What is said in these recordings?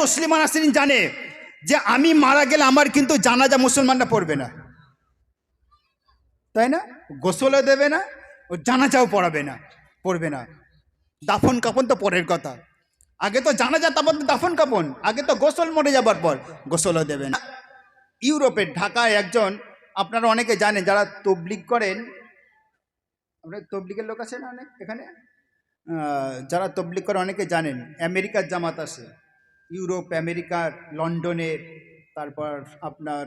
তসলিমা নাসরিন জানে যে আমি মারা গেলে আমার কিন্তু জানাজা মুসলমানরা পড়বে না। তাই না? গোসলও দেবে না, ও জানাজাও পড়াবে না, পড়বে না। দাফন কাপন তো পরের কথা। আগে তো জানাজা, তারপর দাফন কাপন। আগে তো গোসল মরে যাবার পর গোসলও দেবে না। ইউরোপের ঢাকায় একজন, আপনারা অনেকে জানেন, যারা তবলিগ করেন আপনার তবলিগের লোক আছে না অনেক এখানে? যারা তবলিগ করে অনেকে জানেন, আমেরিকার জামাত আছে। ইউরোপ আমেরিকার লন্ডনের, তারপর আপনার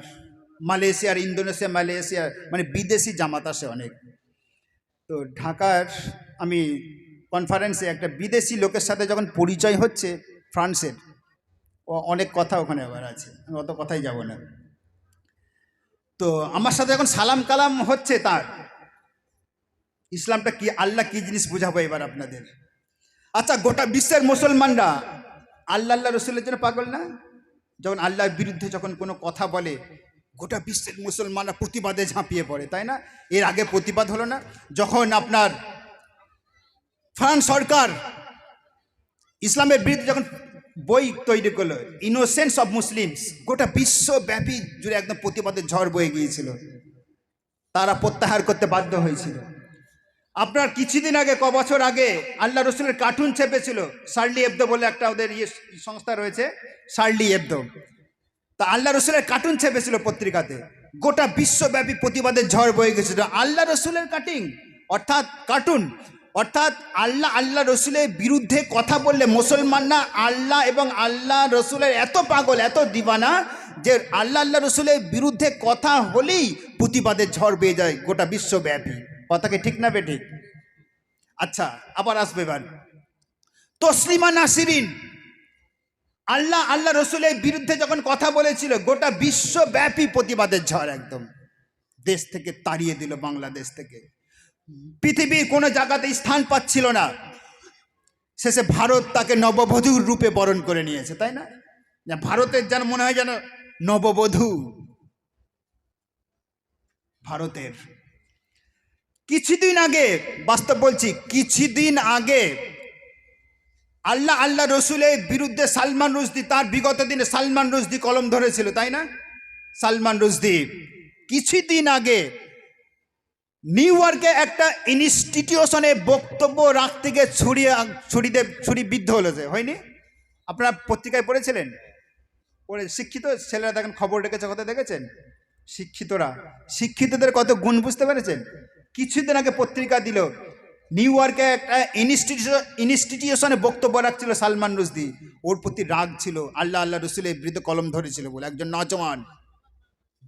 মালয়েশিয়ার ইন্দোনেশিয়া, মালয়েশিয়া মানে বিদেশি জামাত আসে অনেক। তো ঢাকার আমি কনফারেন্সে একটা বিদেশি লোকের সাথে যখন পরিচয় হচ্ছে ফ্রান্সের অনেক কথা ওখানে আবার আছে, আমি অত কথাই যাব না। তো আমার সাথে যখন সালাম কালাম হচ্ছে তার। ইসলামটা কি, আল্লাহ কি জিনিস বোঝাবো এবার আপনাদের? আচ্ছা গোটা বিশ্বের মুসলমানরা আল্লাহ আল্লাহ রসুলের জন্য পাগল না? যখন আল্লাহর বিরুদ্ধে যখন কোনো কথা বলে, গোটা বিশ্বের মুসলমানরা প্রতিবাদে ঝাঁপিয়ে পড়ে, তাই না? এর আগে প্রতিবাদ হলো না। যখন আপনার ফ্রান্স সরকার ইসলামের বিরুদ্ধে যখন বই তৈরি করল ইনোসেন্স অব মুসলিমস গোটা বিশ্বব্যাপী জুড়ে একদম প্রতিবাদের ঝড় বয়ে গিয়েছিল। তারা প্রত্যাহার করতে বাধ্য হয়েছিল। আপনার কিছুদিন আগে, ক বছর আগে আল্লাহ রসুলের কার্টুন ছেপেছিল শার্লি এবদো বলে একটা ওদের ইয়ে সংস্থা রয়েছে শার্লি এবদো তা আল্লাহ রসুলের কার্টুন ছেপেছিল পত্রিকাতে। গোটা বিশ্বব্যাপী প্রতিবাদের ঝড় বয়ে গেছিল। আল্লাহ রসুলের কাটিং অর্থাৎ কার্টুন অর্থাৎ আল্লাহ আল্লাহ রসুলের বিরুদ্ধে কথা বললে মুসলমানরা আল্লাহ এবং আল্লাহ রসুলের এত পাগল, এত দিবানা, যে আল্লাহ আল্লাহ রসুলের বিরুদ্ধে কথা হলেই প্রতিবাদের ঝড় বেয়ে যায় গোটা বিশ্বব্যাপী। কথাকে ঠিক না বে ঠিক আচ্ছা আবার আসবে এবার। তসলিমা নাসিরিন, আল্লাহ আল্লাহ রসুলের বিরুদ্ধে যখন কথা বলেছিল, গোটা বিশ্বব্যাপী প্রতিবাদের ঝড় একদম। দেশ থেকে তাড়িয়ে দিল বাংলাদেশ থেকে। পৃথিবীর কোনো জায়গাতে স্থান পাচ্ছিল না। শেষে ভারত তাকে নববধূর রূপে বরণ করে নিয়েছে, তাই না, ভারতের যেন মনে হয় যেন নববধূ। ভারতের কিছুদিন আগে, বাস্তব বলছি, কিছুদিন আগে আল্লাহ আল্লাহ রসুলের বিরুদ্ধে সালমান রুশদি, তার বিগত দিনে সালমান রুশদি কলম ধরেছিল, তাই না? সালমান রুশদি, কিছুদিন আগে নিউ ইয়র্কে একটা ইনস্টিটিউশনে বক্তব্য রাখতে গিয়ে ছুরিয়ে ছুরিতে ছুরি বিদ্ধ হলো যে, হয়নি? আপনারা পত্রিকায় পড়েছিলেন? পড়ে, শিক্ষিত ছেলেরা দেখেন, খবর রেখেছে, কথা দেখেছেন? শিক্ষিতরা, শিক্ষিতদের কত গুণ বুঝতে পেরেছেন? কিছুদিন আগে পত্রিকা দিল, নিউ ইয়র্কে একটা ইনস্টিটিউশন, ইনস্টিটিউশনে বক্তব্য রাখছিল সালমান রুশদি। ওর প্রতি রাগ ছিল, আল্লাহ আল্লাহ রসুলের বিরুদ্ধে কলম ধরেছিল বলে। একজন নজওয়ান,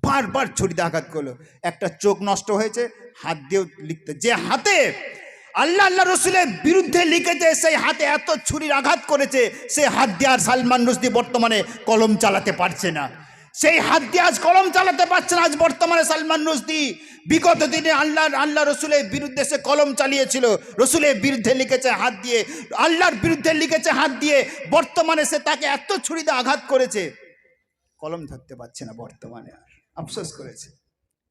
বারবার ছুরিতে আঘাত করল। একটা চোখ নষ্ট হয়েছে, হাত দিয়েও লিখতে যে হাতে আল্লাহ আল্লাহ রসুলের বিরুদ্ধে লিখেছে, সেই হাতে এত ছুরির আঘাত করেছে সেই হাত দিয়ে আর সালমান রুশদি বর্তমানে কলম চালাতে পারছে না। সেই হাত দিয়ে আজ কলম চালাতে পারছে না, আজ বর্তমানে সালমান রুশদি। বিগত দিনে আল্লাহ আল্লাহ রসুলের বিরুদ্ধে সে কলম চালিয়েছিল। রসুলের বিরুদ্ধে লিখেছে হাত দিয়ে, আল্লাহর বিরুদ্ধে লিখেছে হাত দিয়ে, বর্তমানে সে তাকে এত ছুরিতে আঘাত করেছে। কলম ধরতে পারছে না বর্তমানে আর, আফসোস করেছে।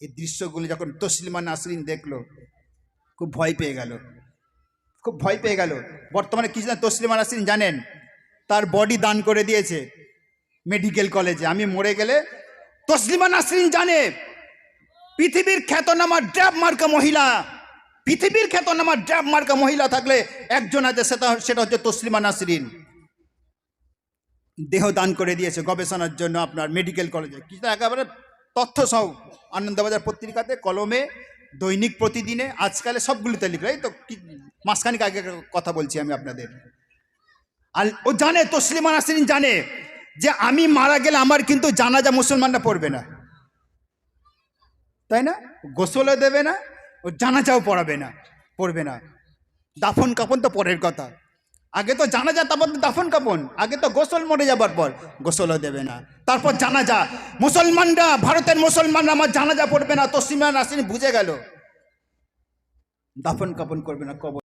এই দৃশ্যগুলো যখন তসলিমা নাসরিন দেখল, খুব ভয় পেয়ে গেল। খুব ভয় পেয়ে গেল। বর্তমানে কিছু না, তসলিমা নাসরিন জানেন, তার বডি দান করে দিয়েছে। মেডিকেল কলেজে। আমি মরে গেলে তসলিমা নাসরিন জানে, পৃথিবীর খ্যাতনামা ড্যাব মার্কা মহিলা, পৃথিবীর খ্যাতনামা ড্যাব মার্কা মহিলা থাকলে একজন আছে, সেটা সেটা হচ্ছে তসলিমা নাসরিন। দেহ দান করে দিয়েছে গবেষণার জন্য আপনার মেডিকেল কলেজে। কিছু একেবারে তথ্য সহ, আনন্দবাজার পত্রিকাতে, কলমে, দৈনিক প্রতিদিনে, আজকালে সবগুলিতে লিখলো। এই তো মাসখানিক আগে কথা বলছি আমি আপনাদের। আর ও জানে, তসলিমা নাসরিন জানে যে আমি মারা গেলে আমার কিন্তু জানাজা মুসলমানরা পড়বে না। তাই না? গোসলও দেবে না, ও জানাজাও পড়াবে না, পড়বে না। দাফন কাপন তো পরের কথা। আগে তো জানাজা, তারপর দাফন কাপন। আগে তো গোসল মরে যাবার পর গোসলও দেবে না। তারপর জানাজা। মুসলমানরা, ভারতের মুসলমানরা আমার জানাজা পড়বে না। তসলিমা নাসরিন বুঝে গেল। দাফন কাপন করবে না, কবর